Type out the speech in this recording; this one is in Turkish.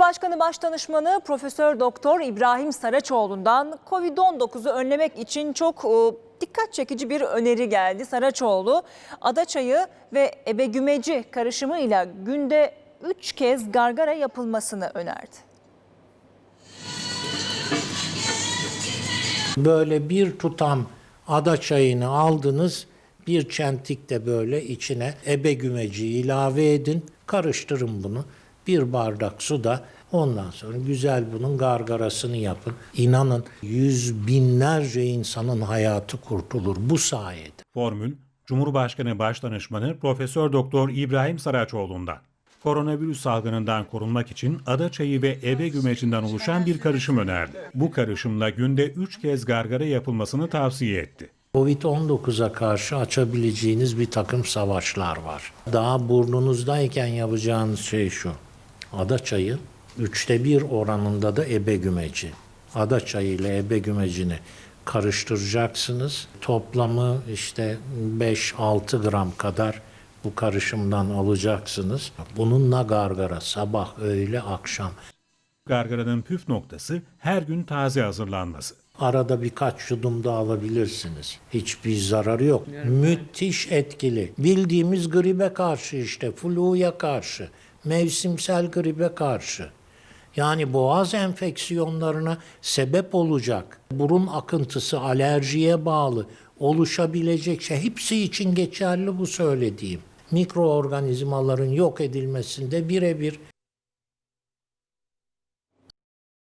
Başkanı Başdanışmanı Profesör Doktor İbrahim Saraçoğlu'ndan Covid-19'u önlemek için çok e, dikkat çekici bir öneri geldi. Saraçoğlu adaçayı ve ebegümeci karışımıyla günde 3 kez gargara yapılmasını önerdi. Böyle bir tutam ada çayını aldınız, bir çentik de böyle içine ebe gümeci ilave edin, karıştırın bunu. Bir bardak suda ondan sonra güzel bunun gargarasını yapın. İnanın yüz binlerce insanın hayatı kurtulur bu sayede. Formül, Cumhurbaşkanı Başdanışmanı Profesör Doktor İbrahim Saraçoğlu'ndan. Koronavirüs salgınından korunmak için ada çayı ve ebe gümecinden oluşan bir karışım önerdi. Bu karışımla günde 3 kez gargara yapılmasını tavsiye etti. Covid-19'a karşı açabileceğiniz bir takım savaşlar var. Daha burnunuzdayken yapacağınız şey şu. Ada çayı üçte bir oranında da ebe gümeci. Ada çayı ile ebe gümecini karıştıracaksınız. Toplamı işte 5-6 gram kadar bu karışımdan alacaksınız. Bununla gargara sabah, öğle, akşam Gargaranın püf noktası her gün taze hazırlanması. Arada birkaç yudum da alabilirsiniz. Hiçbir zararı yok. Müthiş etkili. Bildiğimiz gribe karşı işte, fluya karşı, mevsimsel gribe karşı. Yani boğaz enfeksiyonlarına sebep olacak. Burun akıntısı alerjiye bağlı oluşabilecek şey. Hepsi için geçerli bu söylediğim. Mikroorganizmaların yok edilmesinde birebir